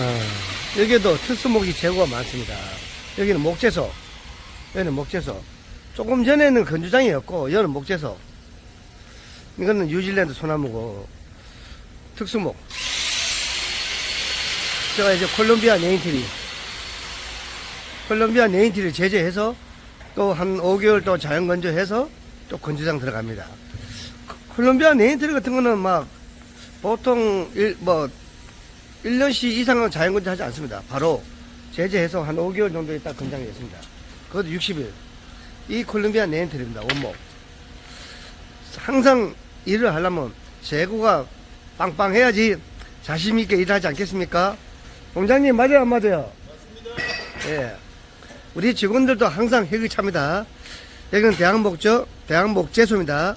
어, 여기도 특수목이 재고가 많습니다. 여기는 목재소, 여기는 목재소. 조금 전에는 건조장이었고, 여기는 목재소. 이거는 뉴질랜드 소나무고, 특수목. 제가 이제 콜롬비아 네인트리, 콜롬비아 네인트리를 제재해서 또 한 5개월 또 자연 건조해서 또 건조장 들어갑니다. 콜롬비아 네인트리 같은 거는 막 보통 일, 뭐 1년씩 이상은 자연 건조 하지 않습니다. 바로 제재해서 한 5개월 정도 있다 건장이 됐습니다. 그것도 60일. 이 콜롬비아 네인트리입니다. 원목. 항상 일을 하려면 재고가 빵빵해야지 자신 있게 일하지 않겠습니까? 공장님 맞아요 안 맞아요? 예. 우리 직원들도 항상 해결찹니다. 여기는 대한목조, 대한목재소입니다.